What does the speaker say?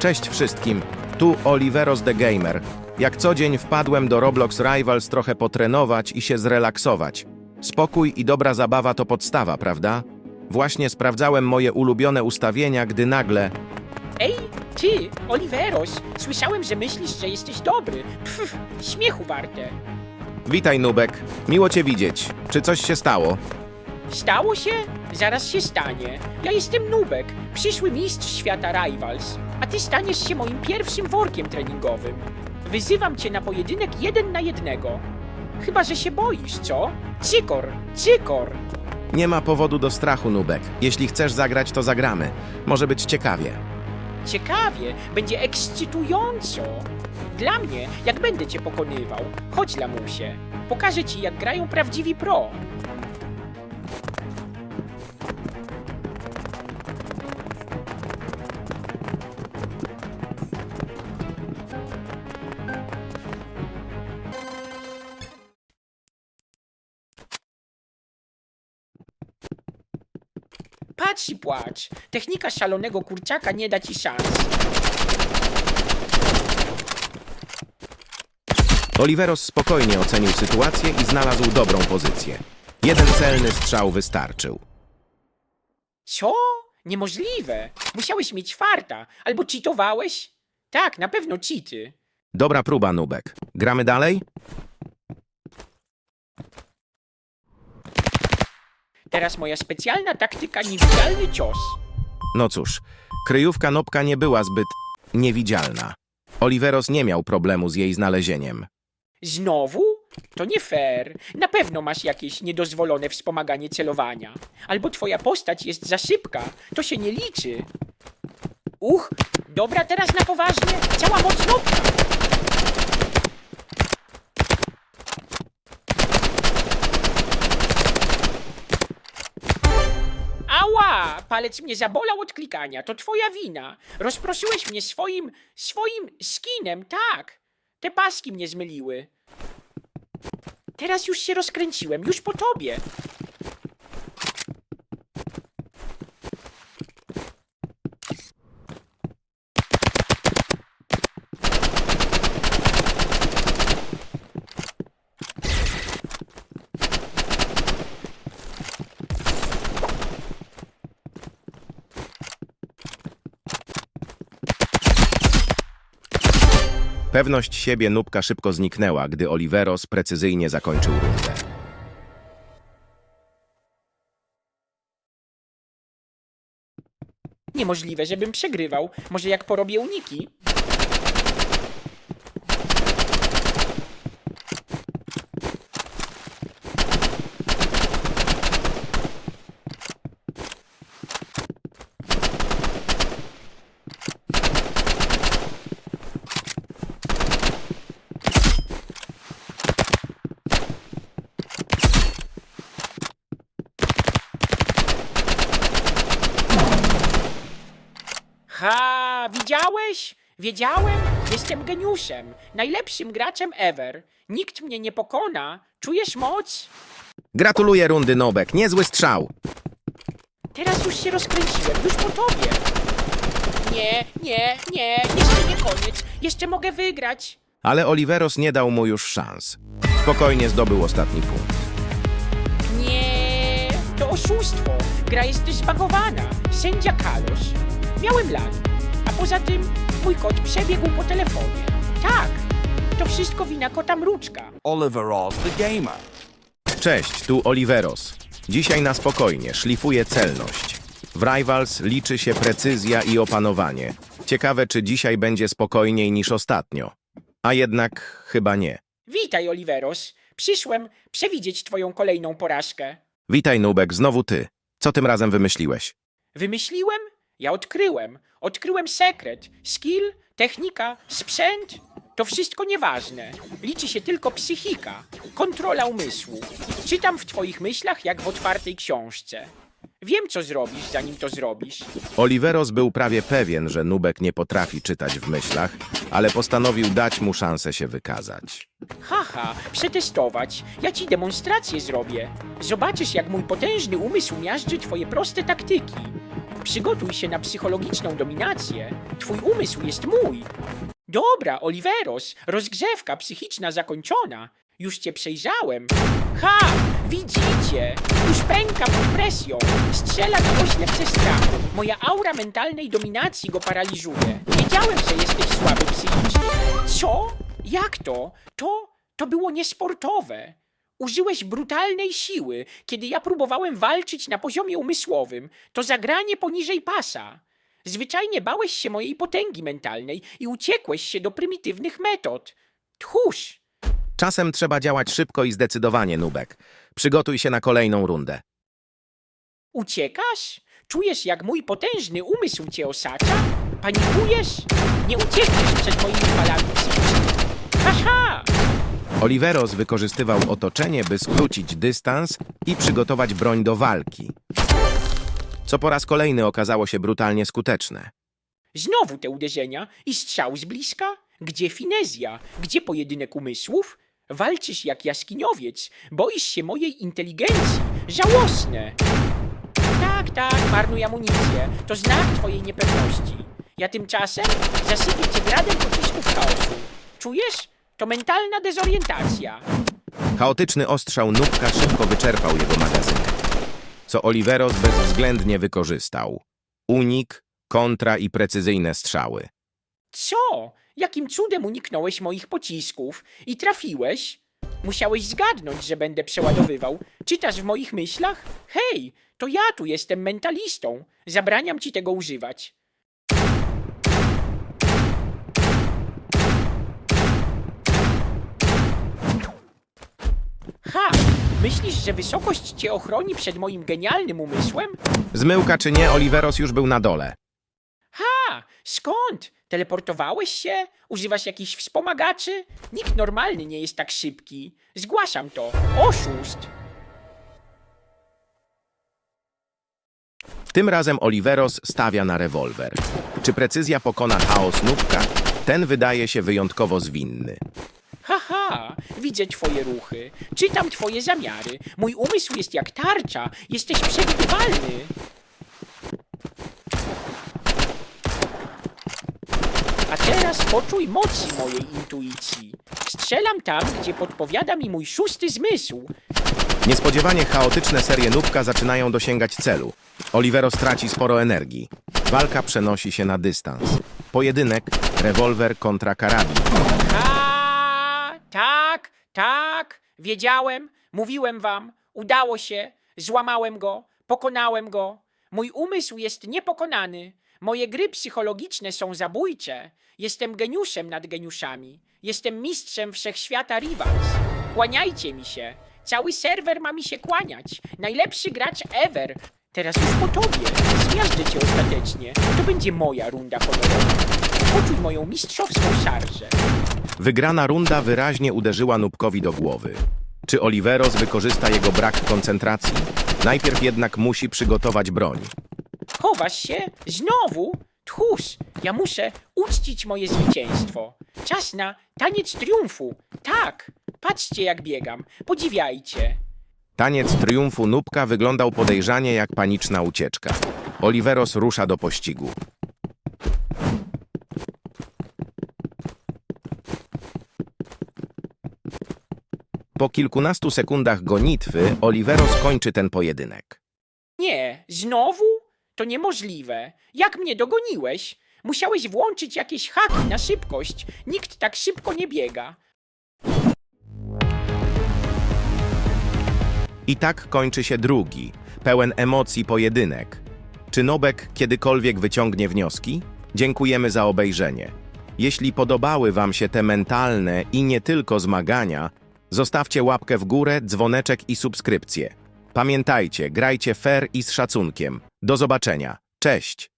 Cześć wszystkim, tu Oliveros the Gamer. Jak co dzień wpadłem do Roblox Rivals trochę potrenować i się zrelaksować. Spokój i dobra zabawa to podstawa, prawda? Właśnie sprawdzałem moje ulubione ustawienia, gdy nagle... Ej, ty, Oliveros, słyszałem, że myślisz, że jesteś dobry. Pff, śmiechu warte. Witaj Nubek, miło cię widzieć. Czy coś się stało? Stało się? Zaraz się stanie. Ja jestem Nubek, przyszły mistrz świata Rivals, a ty staniesz się moim pierwszym workiem treningowym. Wyzywam cię na pojedynek jeden na jednego. Chyba, że się boisz, co? Cykor, cykor. Nie ma powodu do strachu, Nubek. Jeśli chcesz zagrać, to zagramy. Może być ciekawie. Ciekawie, będzie ekscytująco. Dla mnie, jak będę cię pokonywał, chodź lamusie. Pokażę ci, jak grają prawdziwi pro. Patrz i płacz. Technika szalonego kurczaka nie da ci szans. Oliveros spokojnie ocenił sytuację i znalazł dobrą pozycję. Jeden celny strzał wystarczył. Co? Niemożliwe. Musiałeś mieć farta. Albo cheatowałeś? Tak, na pewno cheaty. Dobra próba, Nubek. Gramy dalej? Teraz moja specjalna taktyka niewidzialny cios. No cóż, kryjówka Nopka nie była zbyt niewidzialna. Oliveros nie miał problemu z jej znalezieniem. Znowu? To nie fair. Na pewno masz jakieś niedozwolone wspomaganie celowania. Albo twoja postać jest za szybka. To się nie liczy. Uch, dobra teraz na poważnie. Cała moc nopka. Palec mnie zabolał od klikania. To twoja wina. Rozproszyłeś mnie swoim, swoim skinem, tak. Te paski mnie zmyliły. Teraz już się rozkręciłem, już po tobie. Pewność siebie Nubka szybko zniknęła, gdy Oliveros precyzyjnie zakończył rundę. Niemożliwe, żebym przegrywał. Może jak porobię uniki? Ha, widziałeś? Wiedziałem? Jestem geniuszem, najlepszym graczem ever. Nikt mnie nie pokona. Czujesz moc? Gratuluję rundy, Nobek. Niezły strzał. Teraz już się rozkręciłem, już po tobie. Nie, nie, nie, jeszcze nie koniec. Jeszcze mogę wygrać. Ale Oliveros nie dał mu już szans. Spokojnie zdobył ostatni punkt. Nie, to oszustwo. Gra jest zbagowana. Sędzia Kalos. Miałem lat. A poza tym mój kot przebiegł po telefonie. Tak, to wszystko wina kota Mruczka. Oliver Oz, the gamer. Cześć, tu Oliveros. Dzisiaj na spokojnie, szlifuję celność. W Rivals liczy się precyzja i opanowanie. Ciekawe, czy dzisiaj będzie spokojniej niż ostatnio. A jednak chyba nie. Witaj, Oliveros. Przyszłem przewidzieć twoją kolejną porażkę. Witaj, Nubek, znowu ty. Co tym razem wymyśliłeś? Wymyśliłem? Ja odkryłem. Odkryłem sekret. Skill, technika, sprzęt. To wszystko nieważne. Liczy się tylko psychika, kontrola umysłu. Czytam w twoich myślach jak w otwartej książce. Wiem, co zrobisz, zanim to zrobisz. Oliveros był prawie pewien, że Nubek nie potrafi czytać w myślach, ale postanowił dać mu szansę się wykazać. Haha, przetestować. Ja ci demonstrację zrobię. Zobaczysz, jak mój potężny umysł miażdży twoje proste taktyki. Przygotuj się na psychologiczną dominację. Twój umysł jest mój. Dobra, Oliveros, rozgrzewka psychiczna zakończona. Już cię przejrzałem. Ha! Widzicie? Już pęka pod presją. Strzela do ośle przez strach. Moja aura mentalnej dominacji go paraliżuje. Wiedziałem, że jesteś słaby psychicznie. Co? Jak to? To, to było niesportowe. Użyłeś brutalnej siły, kiedy ja próbowałem walczyć na poziomie umysłowym. To zagranie poniżej pasa. Zwyczajnie bałeś się mojej potęgi mentalnej i uciekłeś się do prymitywnych metod. Tchórz! Czasem trzeba działać szybko i zdecydowanie, Nubek. Przygotuj się na kolejną rundę. Uciekasz? Czujesz, jak mój potężny umysł cię osacza? Panikujesz? Nie uciekniesz przed moimi falami psychicznymi. Haha! Oliveros wykorzystywał otoczenie, by skrócić dystans i przygotować broń do walki. Co po raz kolejny okazało się brutalnie skuteczne. Znowu te uderzenia i strzał z bliska? Gdzie finezja? Gdzie pojedynek umysłów? Walczysz jak jaskiniowiec, boisz się mojej inteligencji. Żałosne! Tak, tak, marnuj amunicję. To znak twojej niepewności. Ja tymczasem zasypię cię gradem pocisków chaosu. Czujesz? To mentalna dezorientacja. Chaotyczny ostrzał Nubka szybko wyczerpał jego magazynek, co Oliveros bezwzględnie wykorzystał. Unik, kontra i precyzyjne strzały. Co? Jakim cudem uniknąłeś moich pocisków i trafiłeś? Musiałeś zgadnąć, że będę przeładowywał. Czytasz w moich myślach? Hej, to ja tu jestem mentalistą. Zabraniam ci tego używać. Ha! Myślisz, że wysokość cię ochroni przed moim genialnym umysłem? Zmyłka czy nie, Oliveros już był na dole. Ha! Skąd? Teleportowałeś się? Używasz jakichś wspomagaczy? Nikt normalny nie jest tak szybki. Zgłaszam to. Oszust! Tym razem Oliveros stawia na rewolwer. Czy precyzja pokona chaos Nubka? Ten wydaje się wyjątkowo zwinny. Widzę twoje ruchy. Czytam twoje zamiary. Mój umysł jest jak tarcza. Jesteś przewidywalny. A teraz poczuj mocy mojej intuicji. Strzelam tam, gdzie podpowiada mi mój szósty zmysł. Niespodziewanie chaotyczne serie Nubka zaczynają dosięgać celu. Oliveros traci sporo energii. Walka przenosi się na dystans. Pojedynek, rewolwer kontra karabin. A, tak, tak, wiedziałem, mówiłem wam, udało się, złamałem go, pokonałem go. Mój umysł jest niepokonany. Moje gry psychologiczne są zabójcze. Jestem geniuszem nad geniuszami. Jestem mistrzem wszechświata Rivals. Kłaniajcie mi się. Cały serwer ma mi się kłaniać. Najlepszy gracz ever. Teraz już po tobie. Zmiażdżę cię ostatecznie. To będzie moja runda honorowa. Poczuj moją mistrzowską szarżę. Wygrana runda wyraźnie uderzyła Nubkowi do głowy. Czy Oliveros wykorzysta jego brak koncentracji? Najpierw jednak musi przygotować broń. Chowasz się? Znowu? Tchórz, ja muszę uczcić moje zwycięstwo. Czas na taniec triumfu. Tak, patrzcie jak biegam. Podziwiajcie. Taniec triumfu Nubka wyglądał podejrzanie jak paniczna ucieczka. Oliveros rusza do pościgu. Po kilkunastu sekundach gonitwy Oliveros kończy ten pojedynek. Nie, znowu? To niemożliwe. Jak mnie dogoniłeś? Musiałeś włączyć jakieś haki na szybkość. Nikt tak szybko nie biega. I tak kończy się drugi, pełen emocji pojedynek. Czy Nobek kiedykolwiek wyciągnie wnioski? Dziękujemy za obejrzenie. Jeśli podobały Wam się te mentalne i nie tylko zmagania, zostawcie łapkę w górę, dzwoneczek i subskrypcję. Pamiętajcie, grajcie fair i z szacunkiem. Do zobaczenia. Cześć!